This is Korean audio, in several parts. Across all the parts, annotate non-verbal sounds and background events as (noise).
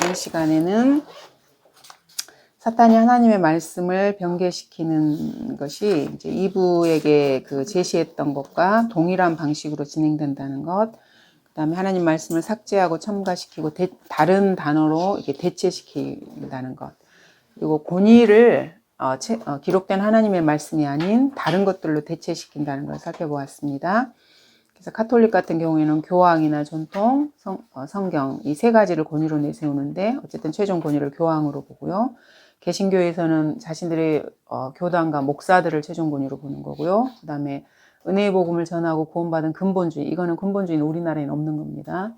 이번 시간에는 사탄이 하나님의 말씀을 변개시키는 것이 이제 이브에게 그 제시했던 것과 동일한 방식으로 진행된다는 것, 그 다음에 하나님 말씀을 삭제하고 첨가시키고 대, 다른 단어로 이렇게 대체시킨다는 것, 그리고 권위를 어, 채, 어, 기록된 하나님의 말씀이 아닌 다른 것들로 대체시킨다는 걸 살펴보았습니다. 그래서 카톨릭 같은 경우에는 교황이나 전통, 성, 어, 성경 이 세 가지를 권위로 내세우는데 어쨌든 최종 권위를 교황으로 보고요. 개신교에서는 자신들의 어, 교단과 목사들을 최종 권위로 보는 거고요. 그 다음에 은혜의 복음을 전하고 구원받은 근본주의 이거는 근본주의는 우리나라에는 없는 겁니다.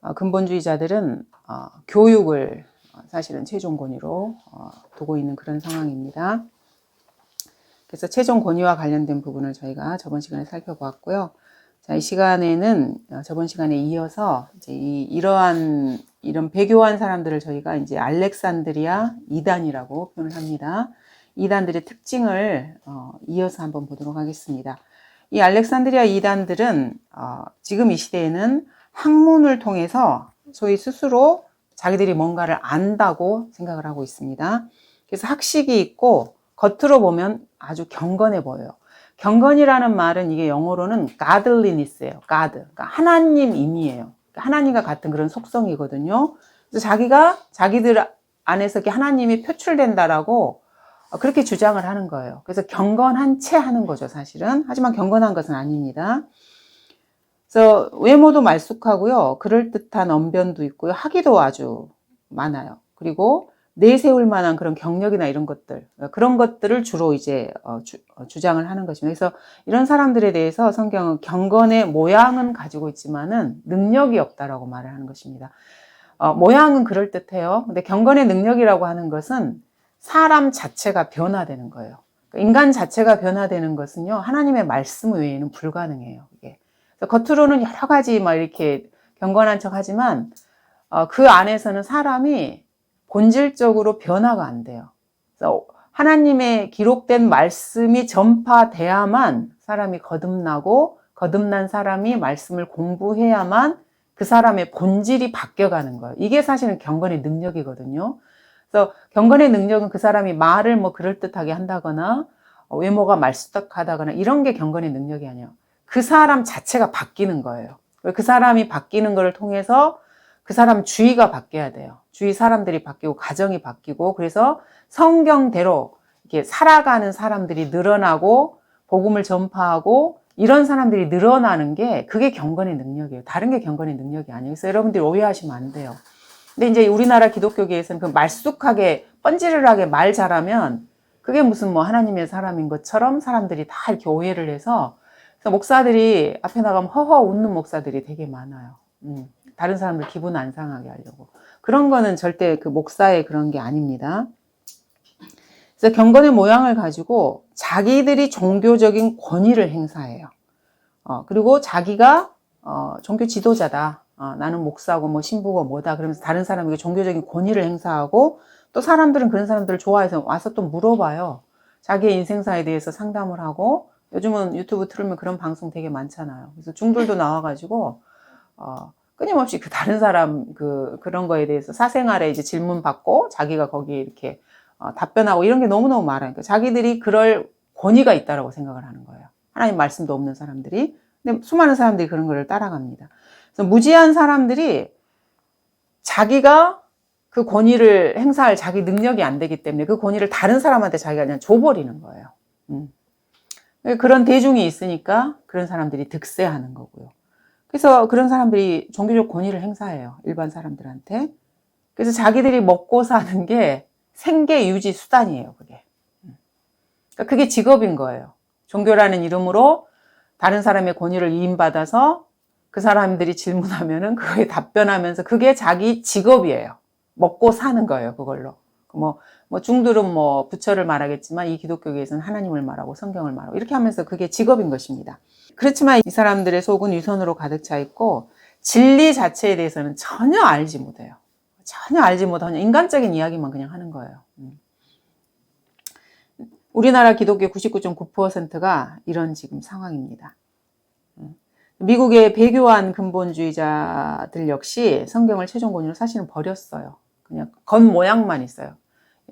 어, 근본주의자들은 어, 교육을 어, 사실은 최종 권위로 어, 두고 있는 그런 상황입니다. 그래서 최종 권위와 관련된 부분을 저희가 저번 시간에 살펴보았고요. 자, 이 시간에는 어, 저번 시간에 이어서 이제 이, 이러한 이런 배교한 사람들을 저희가 이제 알렉산드리아 이단이라고 표현을 합니다. 이단들의 특징을 어, 이어서 한번 보도록 하겠습니다. 이 알렉산드리아 이단들은 어, 지금 이 시대에는 학문을 통해서 소위 스스로 자기들이 뭔가를 안다고 생각을 하고 있습니다. 그래서 학식이 있고 겉으로 보면 아주 경건해 보여요. 경건이라는 말은 이게 영어로는 godliness예요. God. 그러니까 하나님 임이에요. 그러니까 하나님과 같은 그런 속성이거든요. 그래서 자기가 자기들 안에서 이렇게 하나님이 표출된다라고 그렇게 주장을 하는 거예요. 그래서 경건한 채 하는 거죠, 사실은. 하지만 경건한 것은 아닙니다. 그래서 외모도 말쑥하고요. 그럴듯한 언변도 있고요. 학위도 아주 많아요. 그리고 내세울 만한 그런 경력이나 이런 것들, 그런 것들을 주로 이제 어, 주, 장을 하는 것입니다. 그래서 이런 사람들에 대해서 성경은 경건의 모양은 가지고 있지만은 능력이 없다라고 말을 하는 것입니다. 어, 모양은 그럴 듯해요. 근데 경건의 능력이라고 하는 것은 사람 자체가 변화되는 거예요. 그러니까 인간 자체가 변화되는 것은요, 하나님의 말씀 외에는 불가능해요. 이게. 겉으로는 여러 가지 막 이렇게 경건한 척 하지만, 어, 그 안에서는 사람이 본질적으로 변화가 안 돼요. 그래서 하나님의 기록된 말씀이 전파돼야만 사람이 거듭나고 거듭난 사람이 말씀을 공부해야만 그 사람의 본질이 바뀌어가는 거예요. 이게 사실은 경건의 능력이거든요. 그래서 경건의 능력은 그 사람이 말을 뭐 그럴듯하게 한다거나 외모가 말쑥하다거나 이런 게 경건의 능력이 아니에요. 그 사람 자체가 바뀌는 거예요. 그 사람이 바뀌는 것을 통해서 그 사람 주의가 바뀌어야 돼요. 주위 사람들이 바뀌고 가정이 바뀌고 그래서 성경대로 이렇게 살아가는 사람들이 늘어나고 복음을 전파하고 이런 사람들이 늘어나는 게 그게 경건의 능력이에요. 다른 게 경건의 능력이 아니에요. 그래서 여러분들이 오해하시면 안 돼요. 근데 이제 우리나라 기독교계에서는 그 말쑥하게 뻔지르하게 말 잘하면 그게 무슨 뭐 하나님의 사람인 것처럼 사람들이 다 이렇게 오해를 해서 목사들이 앞에 나가면 허허 웃는 목사들이 되게 많아요. 음. 다른 사람들 기분 안 상하게 하려고. 그런 거는 절대 그 목사의 그런 게 아닙니다. 그래서 경건의 모양을 가지고 자기들이 종교적인 권위를 행사해요. 어, 그리고 자기가 어, 종교 지도자다. 어, 나는 목사고 뭐 신부고 뭐다. 그러면서 다른 사람에게 종교적인 권위를 행사하고 또 사람들은 그런 사람들을 좋아해서 와서 또 물어봐요. 자기의 인생사에 대해서 상담을 하고 요즘은 유튜브 틀으면 그런 방송 되게 많잖아요. 그래서 중들도 나와가지고 어, 끊임없이 그 다른 사람 그 그런 거에 대해서 사생활에 이제 질문 받고 자기가 거기에 이렇게 어, 답변하고 이런 게 너무너무 많아요. 그러니까 자기들이 그럴 권위가 있다라고 생각을 하는 거예요. 하나님 말씀도 없는 사람들이. 근데 수많은 사람들이 그런 거를 따라갑니다. 그래서 무지한 사람들이 자기가 그 권위를 행사할 자기 능력이 안 되기 때문에 그 권위를 다른 사람한테 자기가 그냥 줘버리는 거예요. 음. 그런 대중이 있으니까 그런 사람들이 득세하는 거고요. 그래서 그런 사람들이 종교적 권위를 행사해요. 일반 사람들한테. 그래서 자기들이 먹고 사는 게 생계 유지 수단이에요, 그게. 그러니까 그게 직업인 거예요. 종교라는 이름으로 다른 사람의 권위를 이임받아서 그 사람들이 질문하면은 그거에 답변하면서 그게 자기 직업이에요. 먹고 사는 거예요, 그걸로. 뭐, 뭐 중들은 뭐 부처를 말하겠지만 이 기독교계에서는 하나님을 말하고 성경을 말하고 이렇게 하면서 그게 직업인 것입니다. 그렇지만 이 사람들의 속은 위선으로 가득 차 있고 진리 자체에 대해서는 전혀 알지 못해요. 전혀 알지 못하는 인간적인 이야기만 그냥 하는 거예요. 음. 우리나라 기독교 99.9%가 이런 지금 상황입니다. 음. 미국의 배교한 근본주의자들 역시 성경을 최종 권위로 사실은 버렸어요. 그냥 겉 모양만 있어요.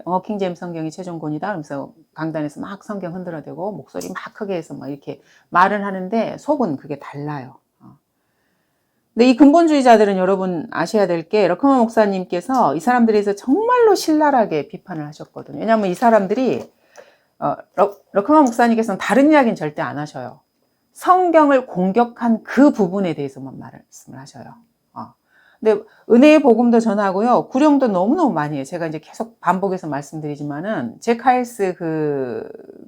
영어 킹제임 성경이 최종 권위다. 그러면서 강단에서 막 성경 흔들어대고 목소리 막 크게 해서 막 이렇게 말을 하는데 속은 그게 달라요. 어. 근데 이 근본주의자들은 여러분 아셔야 될 게 러커먼 목사님께서 이 사람들에 대해서 정말로 신랄하게 비판을 하셨거든요. 왜냐하면 이 사람들이 어, 러, 러커먼 목사님께서는 다른 이야기는 절대 안 하셔요. 성경을 공격한 그 부분에 대해서만 말씀을 하셔요. 어. 근데 은혜의 복음도 전하고요. 구령도 너무너무 많이 해요. 제가 이제 계속 반복해서 말씀드리지만은 제 카이스 그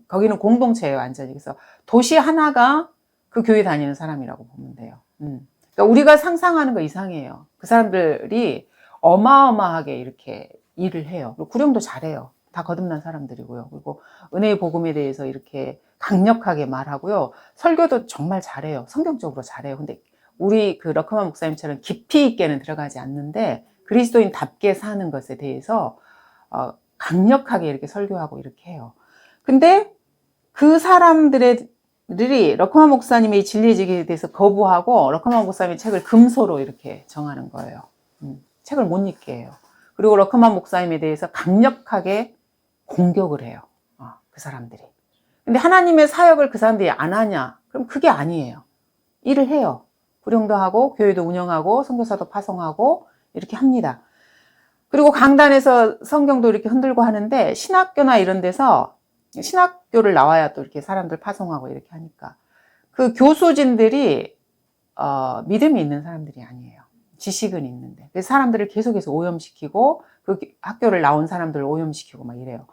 거기는 공동체예요, 완전히. 그래서 도시 하나가 그 교회 다니는 사람이라고 보면 돼요. 음. 그러니까 우리가 상상하는 거 이상해요. 그 사람들이 어마어마하게 이렇게 일을 해요. 그리고 구령도 잘해요. 다 거듭난 사람들이고요. 그리고 은혜의 복음에 대해서 이렇게 강력하게 말하고요. 설교도 정말 잘해요. 성경적으로 잘해요. 근데 우리 그 러커만 목사님처럼 깊이 있게는 들어가지 않는데 그리스도인답게 사는 것에 대해서 어, 강력하게 이렇게 설교하고 이렇게 해요. 근데 그 사람들의 들이 러커만 목사님의 진리지기에 대해서 거부하고 러커만 목사님의 책을 금소로 이렇게 정하는 거예요. 음, 책을 못 읽게 해요. 그리고 러커만 목사님에 대해서 강력하게 공격을 해요. 어, 그 사람들이. 근데 하나님의 사역을 그 사람들이 안 하냐? 그럼 그게 아니에요. 일을 해요. 구령도 하고 교회도 운영하고 선교사도 파송하고 이렇게 합니다. 그리고 강단에서 성경도 이렇게 흔들고 하는데 신학교나 이런 데서 신학교를 나와야 또 이렇게 사람들 파송하고 이렇게 하니까 그 교수진들이 어, 믿음이 있는 사람들이 아니에요. 지식은 있는데 그래서 사람들을 계속해서 오염시키고 그 학교를 나온 사람들을 오염시키고 막 이래요.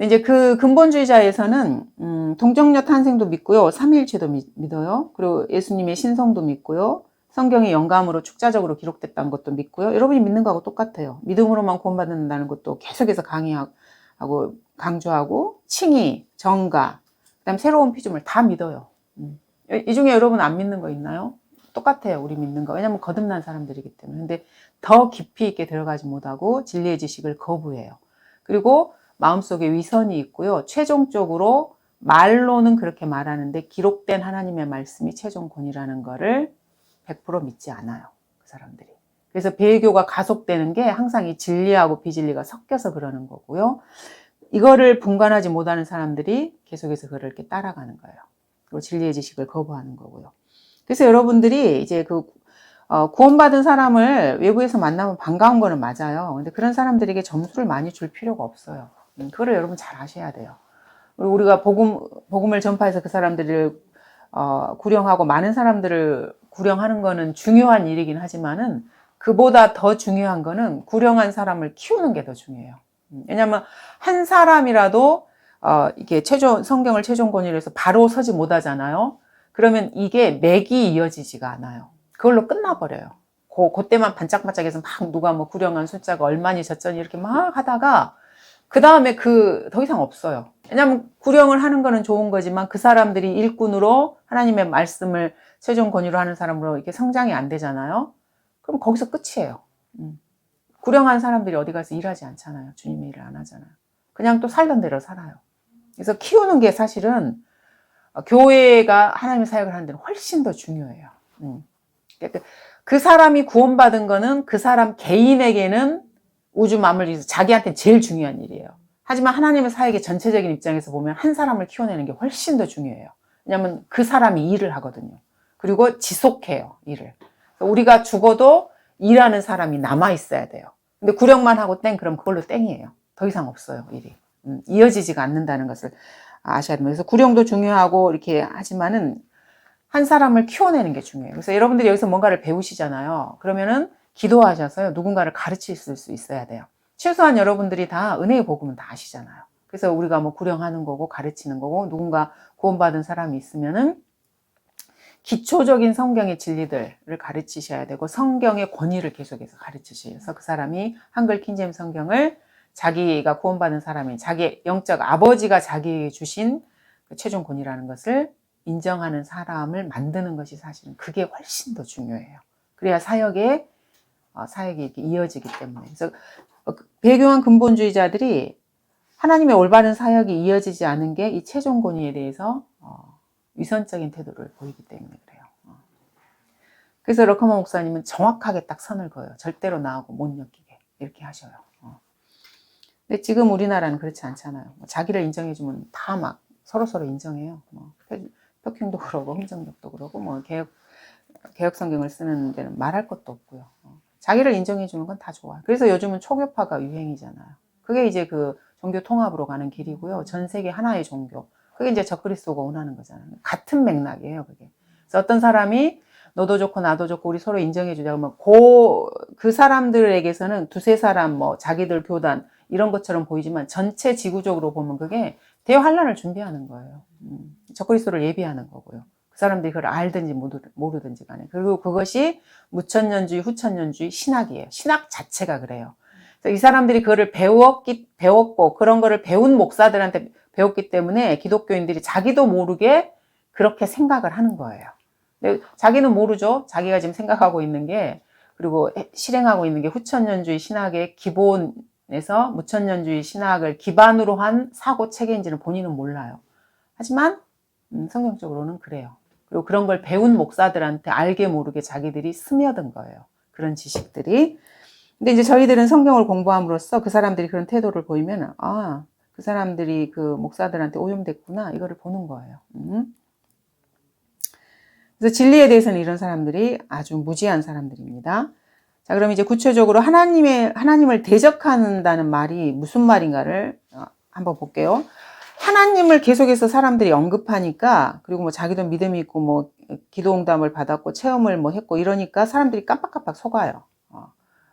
이제 그 근본주의자에서는 음, 동정녀 탄생도 믿고요, 삼위일체도 믿어요. 그리고 예수님의 신성도 믿고요. 성경이 영감으로 축자적으로 기록됐다는 것도 믿고요. 여러분이 믿는 거하고 똑같아요. 믿음으로만 구원받는다는 것도 계속해서 강의하고 강조하고 칭의, 정가, 그다음 새로운 피조물 다 믿어요. 음. 이 중에 여러분 안 믿는 거 있나요? 똑같아요. 우리 믿는 거. 왜냐면 거듭난 사람들이기 때문에. 근데 더 깊이 있게 들어가지 못하고 진리의 지식을 거부해요. 그리고 마음속에 위선이 있고요. 최종적으로 말로는 그렇게 말하는데 기록된 하나님의 말씀이 최종 권이라는 거를 100% 믿지 않아요. 그 사람들이. 그래서 배교가 가속되는 게 항상 이 진리하고 비진리가 섞여서 그러는 거고요. 이거를 분간하지 못하는 사람들이 계속해서 그를 이렇게 따라가는 거예요. 그리고 진리의 지식을 거부하는 거고요. 그래서 여러분들이 이제 그 어, 구원받은 사람을 외부에서 만나면 반가운 거는 맞아요. 근데 그런 사람들에게 점수를 많이 줄 필요가 없어요. 음, 그거를 여러분 잘 아셔야 돼요. 우리가 복음, 복음을 전파해서 그 사람들을 어, 구령하고 많은 사람들을 구령하는 거는 중요한 일이긴 하지만은 그보다 더 중요한 거는 구령한 사람을 키우는 게 더 중요해요. 음, 왜냐하면 한 사람이라도 어, 이게 최종 성경을 최종 권위로 해서 바로 서지 못하잖아요. 그러면 이게 맥이 이어지지가 않아요. 그걸로 끝나버려요. 그, 그때만 반짝반짝해서 막 누가 뭐 구령한 숫자가 얼마니 졌더니 이렇게 막 하다가 그 다음에 그 더 이상 없어요. 왜냐하면 구령을 하는 거는 좋은 거지만 그 사람들이 일꾼으로 하나님의 말씀을 최종 권위로 하는 사람으로 이렇게 성장이 안 되잖아요. 그럼 거기서 끝이에요. 음. 구령한 사람들이 어디 가서 일하지 않잖아요. 주님의 일을 안 하잖아요. 그냥 또 살던 대로 살아요. 그래서 키우는 게 사실은 교회가 하나님의 사역을 하는 데는 훨씬 더 중요해요. 음. 그러니까 그 사람이 구원받은 거는 그 사람 개인에게는 우주 만물 자기한테 제일 중요한 일이에요. 하지만 하나님의 사역의 전체적인 입장에서 보면 한 사람을 키워내는 게 훨씬 더 중요해요. 왜냐하면 그 사람이 일을 하거든요. 그리고 지속해요, 일을. 우리가 죽어도 일하는 사람이 남아 있어야 돼요. 근데 구령만 하고 땡, 그럼 그걸로 땡이에요. 더 이상 없어요, 일이. 음, 이어지지가 않는다는 것을 아셔야 됩니다. 그래서 구령도 중요하고 이렇게 하지만은 한 사람을 키워내는 게 중요해요. 그래서 여러분들이 여기서 뭔가를 배우시잖아요. 그러면은 기도하셔서요. 누군가를 가르칠 수 있어야 돼요. 최소한 여러분들이 다 은혜의 복음은 다 아시잖아요. 그래서 우리가 뭐 구령하는 거고 가르치는 거고 누군가 구원받은 사람이 있으면은 기초적인 성경의 진리들을 가르치셔야 되고 성경의 권위를 계속해서 가르치셔서 그 사람이 한글 킹제임 성경을 자기가 구원받은 사람이 자기 영적 아버지가 자기에게 주신 그 최종 권위라는 것을 인정하는 사람을 만드는 것이 사실은 그게 훨씬 더 중요해요. 그래야 사역에 어, 사역이 이렇게 이어지기 때문에 그래서 어, 그 배교한 근본주의자들이 하나님의 올바른 사역이 이어지지 않은 게 이 최종 권위에 대해서 어, 위선적인 태도를 보이기 때문에 그래요. 그래서 러커먼 목사님은 정확하게 딱 선을 그어요. 절대로 나하고 못 엮이게 이렇게 하셔요. 어. 근데 지금 우리나라는 그렇지 않잖아요. 뭐 자기를 인정해주면 다 막 서로 서로 인정해요. 뭐 혁행도 그러고 (laughs) 흥정력도 그러고 뭐 개혁 개혁 성경을 쓰는 데는 말할 것도 없고요. 어. 자기를 인정해 주는 건 다 좋아요. 그래서 요즘은 초교파가 유행이잖아요. 그게 이제 그 종교 통합으로 가는 길이고요. 전 세계 하나의 종교. 그게 이제 적그리스도가 원하는 거잖아요. 같은 맥락이에요, 그게. 그래서 어떤 사람이 너도 좋고 나도 좋고 우리 서로 인정해 주자 그러면 고, 그 사람들에게서는 두세 사람 뭐 자기들 교단 이런 것처럼 보이지만 전체 지구적으로 보면 그게 대환란을 준비하는 거예요. 음, 적그리스도를 예비하는 거고요. 그 사람들이 그걸 알든지 모르든지 간에. 그리고 그것이 무천년주의, 후천년주의 신학이에요. 신학 자체가 그래요. 이 사람들이 그거를 배웠기, 배웠고 그런 거를 배운 목사들한테 배웠기 때문에 기독교인들이 자기도 모르게 그렇게 생각을 하는 거예요. 근데 자기는 모르죠. 자기가 지금 생각하고 있는 게 그리고 실행하고 있는 게 후천년주의 신학의 기본에서 무천년주의 신학을 기반으로 한 사고 체계인지는 본인은 몰라요. 하지만 음, 성경적으로는 그래요. 그리고 그런 걸 배운 목사들한테 알게 모르게 자기들이 스며든 거예요. 그런 지식들이. 근데 이제 저희들은 성경을 공부함으로써 그 사람들이 그런 태도를 보이면, 아, 그 사람들이 그 목사들한테 오염됐구나. 이거를 보는 거예요. 음. 그래서 진리에 대해서는 이런 사람들이 아주 무지한 사람들입니다. 자, 그럼 이제 구체적으로 하나님의, 하나님을 대적한다는 말이 무슨 말인가를 어, 한번 볼게요. 하나님을 계속해서 사람들이 언급하니까 그리고 뭐 자기도 믿음이 있고 뭐 기도 응답을 받았고 체험을 뭐 했고 이러니까 사람들이 깜빡깜빡 속아요. 어.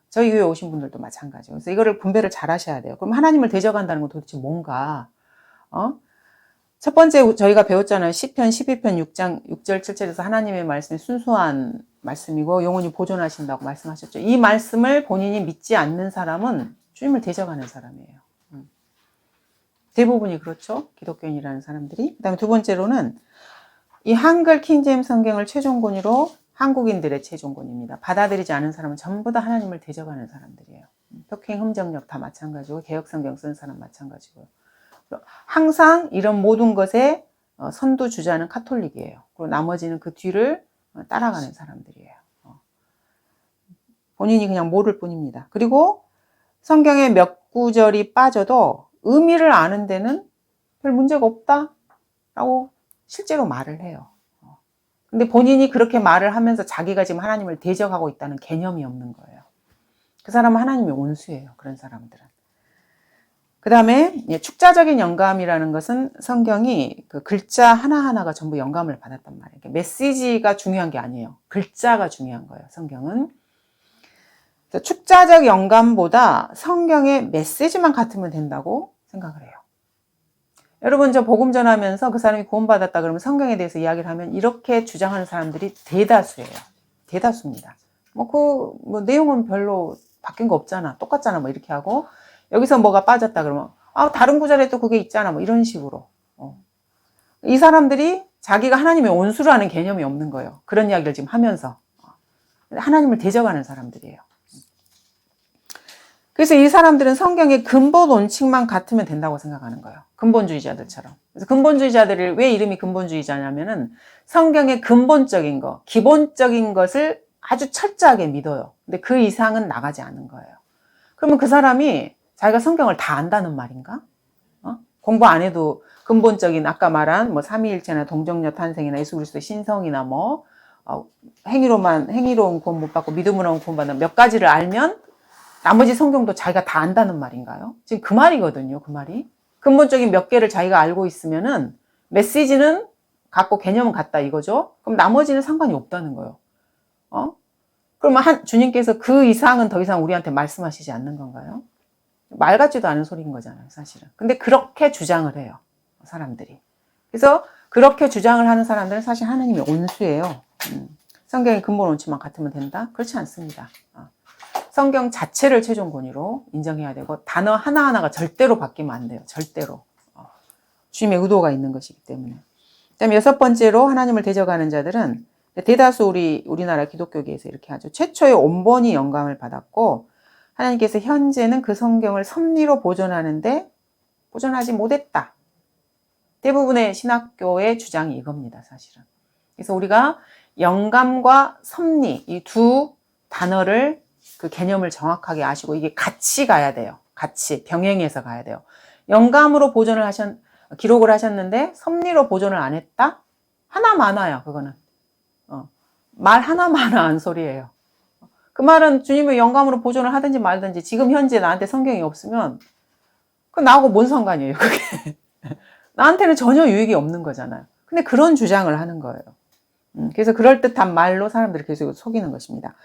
저희 교회 오신 분들도 마찬가지예요. 그래서 이거를 분배를 잘 하셔야 돼요. 그럼 하나님을 대적한다는 건 도대체 뭔가? 어? 첫 번째 저희가 배웠잖아요. 10편, 12편 6장 6절 7절에서 하나님의 말씀이 순수한 말씀이고 영원히 보존하신다고 말씀하셨죠. 이 말씀을 본인이 믿지 않는 사람은 주님을 대적하는 사람이에요. 음. 대부분이 그렇죠. 기독교인이라는 사람들이. 그 다음에 두 번째로는 이 한글 킹제임 성경을 최종 권위로 한국인들의 최종권입니다. 받아들이지 않은 사람은 전부 다 하나님을 대적하는 사람들이에요. 혁행 흠정력 다 마찬가지고 개혁 성경 쓴 사람 마찬가지고요. 항상 이런 모든 것에 어, 선두 주자는 카톨릭이에요. 그리고 나머지는 그 뒤를 어, 따라가는 사람들이에요. 어. 본인이 그냥 모를 뿐입니다. 그리고 성경에 몇 구절이 빠져도 의미를 아는 데는 별 문제가 없다라고 실제로 말을 해요. 근데 본인이 그렇게 말을 하면서 자기가 지금 하나님을 대적하고 있다는 개념이 없는 거예요. 그 사람은 하나님의 온수예요. 그런 사람들은. 그 다음에 축자적인 영감이라는 것은 성경이 그 글자 하나하나가 전부 영감을 받았단 말이에요. 메시지가 중요한 게 아니에요. 글자가 중요한 거예요. 성경은. 축자적 영감보다 성경의 메시지만 같으면 된다고 생각을 해요. 여러분 저 복음 전하면서 그 사람이 구원받았다 그러면 성경에 대해서 이야기를 하면 이렇게 주장하는 사람들이 대다수예요. 대다수입니다. 뭐그 뭐 내용은 별로 바뀐 거 없잖아. 똑같잖아. 뭐 이렇게 하고 여기서 뭐가 빠졌다 그러면 아 다른 구절에 또 그게 있잖아 뭐 이런 식으로 어. 이 사람들이 자기가 하나님의 온수라는 개념이 없는 거예요 그런 이야기를 지금 하면서 하나님을 대적하는 사람들이에요 그래서 이 사람들은 성경의 근본 원칙만 같으면 된다고 생각하는 거예요 근본주의자들처럼 그래서 근본주의자들을 왜 이름이 근본주의자냐면은 성경의 근본적인 거 기본적인 것을 아주 철저하게 믿어요 근데 그 이상은 나가지 않는 거예요 그러면 그 사람이 자기가 성경을 다 안다는 말인가? 어? 공부 안 해도 근본적인 아까 말한 뭐 삼위일체나 동정녀 탄생이나 예수 그리스도 신성이나 뭐 어, 행위로만 행위로운 구원 못 받고 믿음으로는 구원 받는 몇 가지를 알면 나머지 성경도 자기가 다 안다는 말인가요? 지금 그 말이거든요. 그 말이 근본적인 몇 개를 자기가 알고 있으면은 메시지는 갖고 개념은 같다 이거죠. 그럼 나머지는 상관이 없다는 거예요. 어? 그러면 한 주님께서 그 이상은 더 이상 우리한테 말씀하시지 않는 건가요? 말 같지도 않은 소리인 거잖아요, 사실은. 근데 그렇게 주장을 해요, 사람들이. 그래서 그렇게 주장을 하는 사람들은 사실 하나님의 온수예요. 음. 성경의 근본 원칙만 같으면 된다? 그렇지 않습니다. 어. 성경 자체를 최종 권위로 인정해야 되고 단어 하나하나가 절대로 바뀌면 안 돼요. 절대로. 어. 주님의 의도가 있는 것이기 때문에. 그다음에 여섯 번째로 하나님을 대적하는 자들은 대다수 우리 우리나라 기독교계에서 이렇게 하죠. 최초의 온번이 영감을 받았고 하나님께서 현재는 그 성경을 섭리로 보존하는데 보존하지 못했다. 대부분의 신학교의 주장이 이겁니다, 사실은. 그래서 우리가 영감과 섭리 이 두 단어를 그 개념을 정확하게 아시고 이게 같이 가야 돼요. 같이 병행해서 가야 돼요. 영감으로 보존을 하셨 기록을 하셨는데 섭리로 보존을 안 했다? 하나 많아요. 그거는 어, 말 하나 많아한 소리예요. 그 말은 주님의 영감으로 보존을 하든지 말든지 지금 현재 나한테 성경이 없으면 그 나하고 뭔 상관이에요. 그게 (laughs) 나한테는 전혀 유익이 없는 거잖아요. 근데 그런 주장을 하는 거예요. 음, 그래서 그럴듯한 말로 사람들을 계속 속이는 것입니다.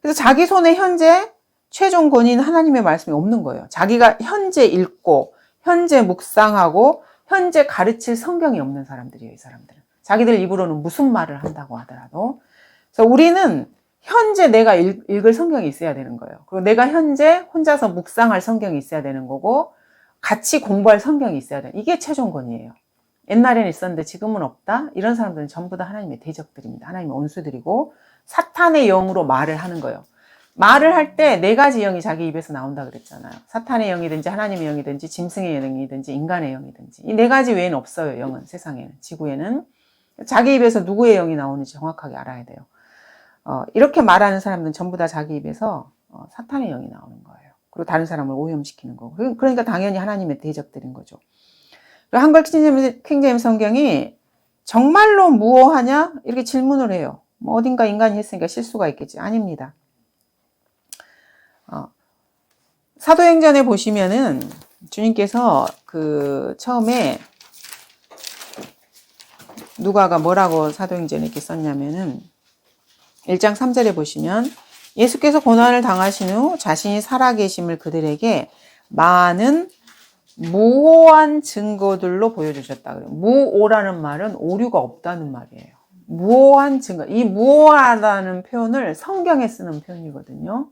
그래서 자기 손에 현재 최종 권위는 하나님의 말씀이 없는 거예요. 자기가 현재 읽고, 현재 묵상하고, 현재 가르칠 성경이 없는 사람들이에요, 이 사람들은. 자기들 입으로는 무슨 말을 한다고 하더라도. 그래서 우리는 현재 내가 읽, 읽을 성경이 있어야 되는 거예요. 그리고 내가 현재 혼자서 묵상할 성경이 있어야 되는 거고, 같이 공부할 성경이 있어야 돼. 이게 최종 권위예요. 옛날에는 있었는데 지금은 없다? 이런 사람들은 전부 다 하나님의 대적들입니다. 하나님의 온수들이고 사탄의 영으로 말을 하는 거예요. 말을 할 때 네 가지 영이 자기 입에서 나온다 그랬잖아요. 사탄의 영이든지 하나님의 영이든지 짐승의 영이든지 인간의 영이든지 이 네 가지 외에는 없어요. 영은 세상에는 지구에는 자기 입에서 누구의 영이 나오는지 정확하게 알아야 돼요. 어, 이렇게 말하는 사람들은 전부 다 자기 입에서 어, 사탄의 영이 나오는 거예요. 그리고 다른 사람을 오염시키는 거고. 그러니까 당연히 하나님의 대적들인 거죠. 한글 킹제임스 성경이 정말로 무엇하냐? 이렇게 질문을 해요. 뭐 어딘가 인간이 했으니까 실수가 있겠지. 아닙니다. 어, 사도행전에 보시면은 주님께서 그 처음에 누가가 뭐라고 사도행전에 이렇게 썼냐면은 1장 3절에 보시면 예수께서 고난을 당하신 후 자신이 살아계심을 그들에게 많은 무오한 증거들로 보여주셨다. 무오라는 말은 오류가 없다는 말이에요. 무오한 증거. 이 무오하다는 표현을 성경에 쓰는 표현이거든요.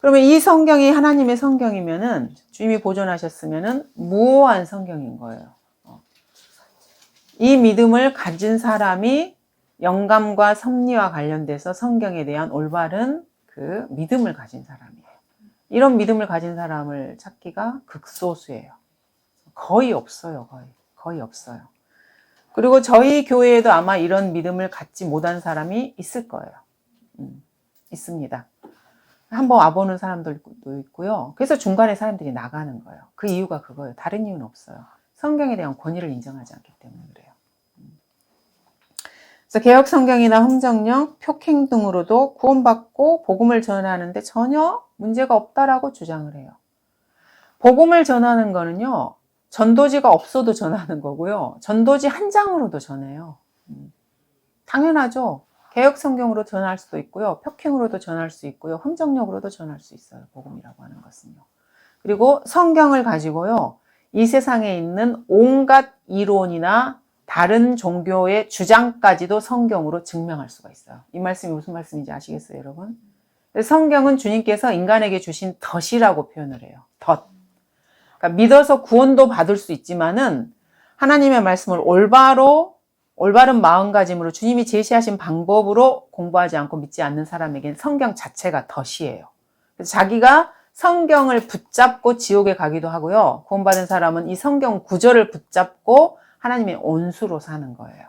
그러면 이 성경이 하나님의 성경이면은 주님이 보존하셨으면은 무오한 성경인 거예요. 어. 이 믿음을 가진 사람이 영감과 섭리와 관련돼서 성경에 대한 올바른 그 믿음을 가진 사람이에요. 이런 믿음을 가진 사람을 찾기가 극소수예요. 거의 없어요, 거의. 거의 없어요. 그리고 저희 교회에도 아마 이런 믿음을 갖지 못한 사람이 있을 거예요. 음, 있습니다. 한번 와보는 사람들도 있고요. 그래서 중간에 사람들이 나가는 거예요. 그 이유가 그거예요. 다른 이유는 없어요. 성경에 대한 권위를 인정하지 않기 때문에 그래요. 음. 그래서 개혁 성경이나 흥정령, 표행 등으로도 구원받고 복음을 전하는데 전혀 문제가 없다라고 주장을 해요. 복음을 전하는 거는요, 전도지가 없어도 전하는 거고요. 전도지 한 장으로도 전해요. 음. 당연하죠. 개혁 성경으로 전할 수도 있고요. 표행으로도 전할 수 있고요. 흥정력으로도 전할 수 있어요. 복음이라고 하는 것은요. 그리고 성경을 가지고요. 이 세상에 있는 온갖 이론이나 다른 종교의 주장까지도 성경으로 증명할 수가 있어요. 이 말씀이 무슨 말씀인지 아시겠어요, 여러분? 성경은 주님께서 인간에게 주신 덫이라고 표현을 해요. 덫. 그러니까 믿어서 구원도 받을 수 있지만은 하나님의 말씀을 올바로 올바른 마음가짐으로 주님이 제시하신 방법으로 공부하지 않고 믿지 않는 사람에게는 성경 자체가 덫이에요. 그래서 자기가 성경을 붙잡고 지옥에 가기도 하고요. 구원받은 사람은 이 성경 구절을 붙잡고 하나님의 온수로 사는 거예요.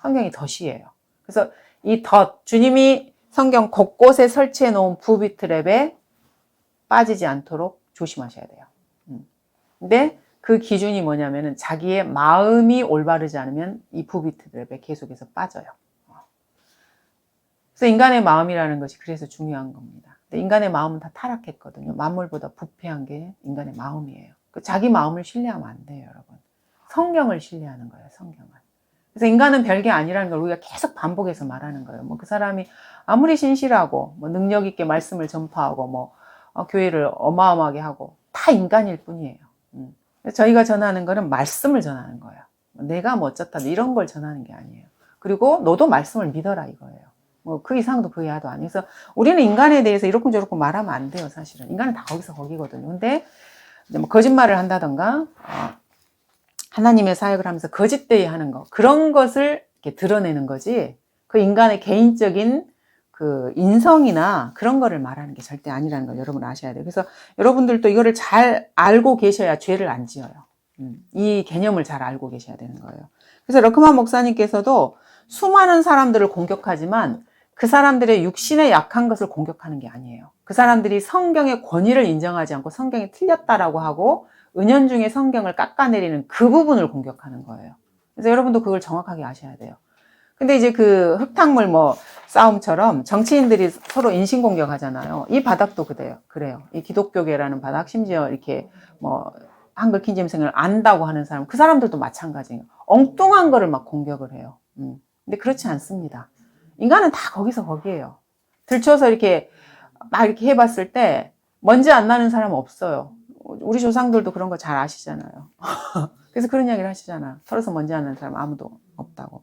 성경이 덫이에요. 그래서 이 덫, 주님이 성경 곳곳에 설치해 놓은 부비트랩에 빠지지 않도록 조심하셔야 돼요. 음. 근데 그 기준이 뭐냐면은 자기의 마음이 올바르지 않으면 이 부비트 랩에 계속해서 빠져요. 그래서 인간의 마음이라는 것이 그래서 중요한 겁니다. 근데 인간의 마음은 다 타락했거든요. 만물보다 부패한 게 인간의 마음이에요. 그 자기 마음을 신뢰하면 안 돼요, 여러분. 성경을 신뢰하는 거예요, 성경을. 그래서 인간은 별게 아니라는 걸 우리가 계속 반복해서 말하는 거예요. 뭐 그 사람이 아무리 신실하고 뭐 능력 있게 말씀을 전파하고 뭐 어, 교회를 어마어마하게 하고 다 인간일 뿐이에요. 음. 저희가 전하는 거는 말씀을 전하는 거예요. 내가 뭐 어쩌다 이런 걸 전하는 게 아니에요. 그리고 너도 말씀을 믿어라 이거예요. 뭐 그 이상도 그 이하도 아니에요. 그래서 우리는 인간에 대해서 이렇고 저렇고 말하면 안 돼요, 사실은. 인간은 다 거기서 거기거든요. 근데 뭐 거짓말을 한다던가 어, 하나님의 사역을 하면서 거짓되이 하는 거 그런 것을 이렇게 드러내는 거지 그 인간의 개인적인 그 인성이나 그런 거를 말하는 게 절대 아니라는 걸 여러분 아셔야 돼요. 그래서 여러분들도 이거를 잘 알고 계셔야 죄를 안 지어요. 음, 이 개념을 잘 알고 계셔야 되는 거예요. 그래서 러크만 목사님께서도 수많은 사람들을 공격하지만 그 사람들의 육신에 약한 것을 공격하는 게 아니에요. 그 사람들이 성경의 권위를 인정하지 않고 성경이 틀렸다라고 하고 은연중에 성경을 깎아내리는 그 부분을 공격하는 거예요. 그래서 여러분도 그걸 정확하게 아셔야 돼요. 근데 이제 그 흙탕물 뭐 싸움처럼 정치인들이 서로 인신 공격 하잖아요. 이 바닥도 그래요. 그래요. 이 기독교계라는 바닥 심지어 이렇게 뭐 한글 킹잼생을 안다고 하는 사람 그 사람들도 마찬가지예요. 엉뚱한 거를 막 공격을 해요. 음. 근데 그렇지 않습니다. 인간은 다 거기서 거기에요. 들춰서 이렇게 막 이렇게 해봤을 때 먼지 안 나는 사람 없어요. 우리 조상들도 그런 거 잘 아시잖아요. (laughs) 그래서 그런 이야기를 하시잖아요. 털어서 먼지 안 나는 사람 아무도 없다고.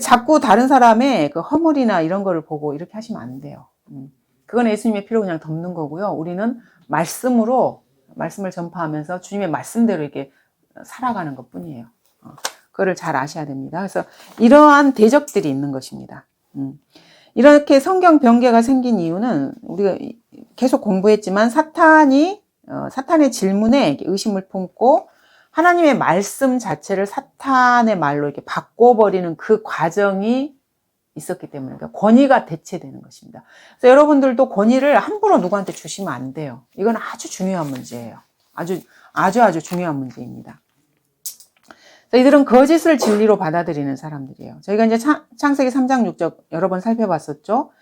자꾸 다른 사람의 그 허물이나 이런 거를 보고 이렇게 하시면 안 돼요. 음. 그건 예수님의 피로 그냥 덮는 거고요. 우리는 말씀으로 말씀을 전파하면서 주님의 말씀대로 이렇게 살아가는 것 뿐이에요. 어, 그거를 잘 아셔야 됩니다. 그래서 이러한 대적들이 있는 것입니다. 음. 이렇게 성경 변개가 생긴 이유는 우리가 계속 공부했지만 사탄이 어, 사탄의 질문에 의심을 품고 하나님의 말씀 자체를 사탄의 말로 이렇게 바꿔버리는 그 과정이 있었기 때문에 그러니까 권위가 대체되는 것입니다. 그래서 여러분들도 권위를 함부로 누구한테 주시면 안 돼요. 이건 아주 중요한 문제예요. 아주 아주 아주 중요한 문제입니다. 이들은 거짓을 진리로 받아들이는 사람들이에요. 저희가 이제 창세기 3장 6절 여러 번 살펴봤었죠.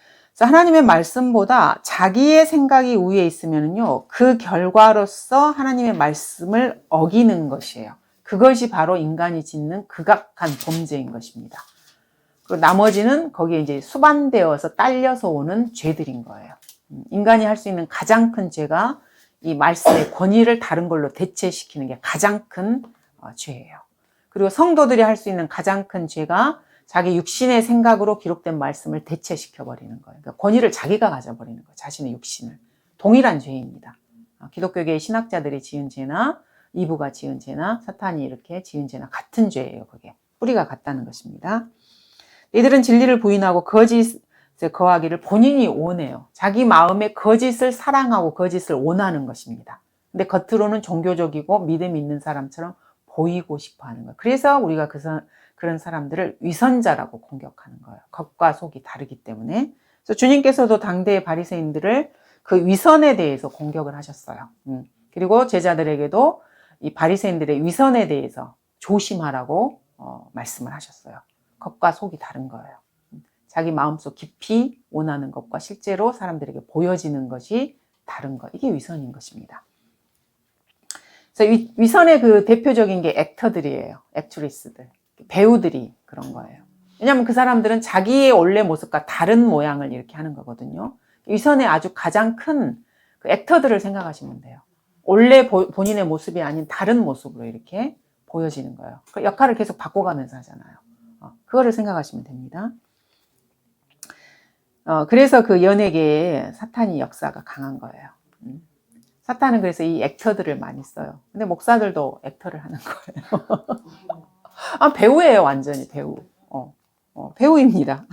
하나님의 말씀보다 자기의 생각이 우위에 있으면요, 그 결과로서 하나님의 말씀을 어기는 것이에요. 그것이 바로 인간이 짓는 극악한 범죄인 것입니다. 그리고 나머지는 거기에 이제 수반되어서 딸려서 오는 죄들인 거예요. 음, 인간이 할 수 있는 가장 큰 죄가 이 말씀의 권위를 다른 걸로 대체시키는 게 가장 큰 어, 죄예요. 그리고 성도들이 할 수 있는 가장 큰 죄가 자기 육신의 생각으로 기록된 말씀을 대체시켜 버리는 거예요. 그러니까 권위를 자기가 가져버리는 거예요. 자신의 육신을. 동일한 죄입니다. 어, 기독교계의 신학자들이 지은 죄나 이부가 지은 죄나 사탄이 이렇게 지은 죄나 같은 죄예요. 그게 뿌리가 같다는 것입니다. 이들은 진리를 부인하고 거짓에 거하기를 본인이 원해요. 자기 마음에 거짓을 사랑하고 거짓을 원하는 것입니다. 근데 겉으로는 종교적이고 믿음 있는 사람처럼 보이고 싶어 하는 거예요. 그래서 우리가 그 사, 그런 사람들을 위선자라고 공격하는 거예요. 겉과 속이 다르기 때문에. 그래서 주님께서도 당대의 바리새인들을 그 위선에 대해서 공격을 하셨어요. 음. 그리고 제자들에게도 이 바리새인들의 위선에 대해서 조심하라고 어, 말씀을 하셨어요. 겉과 속이 다른 거예요. 음. 자기 마음속 깊이 원하는 것과 실제로 사람들에게 보여지는 것이 다른 것. 이게 위선인 것입니다. 그래서 위, 위선의 그 대표적인 게 액터들이에요. 액트리스들. 배우들이 그런 거예요. 왜냐하면 그 사람들은 자기의 원래 모습과 다른 모양을 이렇게 하는 거거든요. 위선의 아주 가장 큰 그 액터들을 생각하시면 돼요. 원래 보, 본인의 모습이 아닌 다른 모습으로 이렇게 보여지는 거예요. 그 역할을 계속 바꿔가면서 하잖아요. 어, 그거를 생각하시면 됩니다. 어, 그래서 그 연예계에 사탄이 역사가 강한 거예요. 음. 사탄은 그래서 이 액터들을 많이 써요. 근데 목사들도 액터를 하는 거예요. (laughs) 아, 배우예요, 완전히 배우. 어, 어, 배우입니다.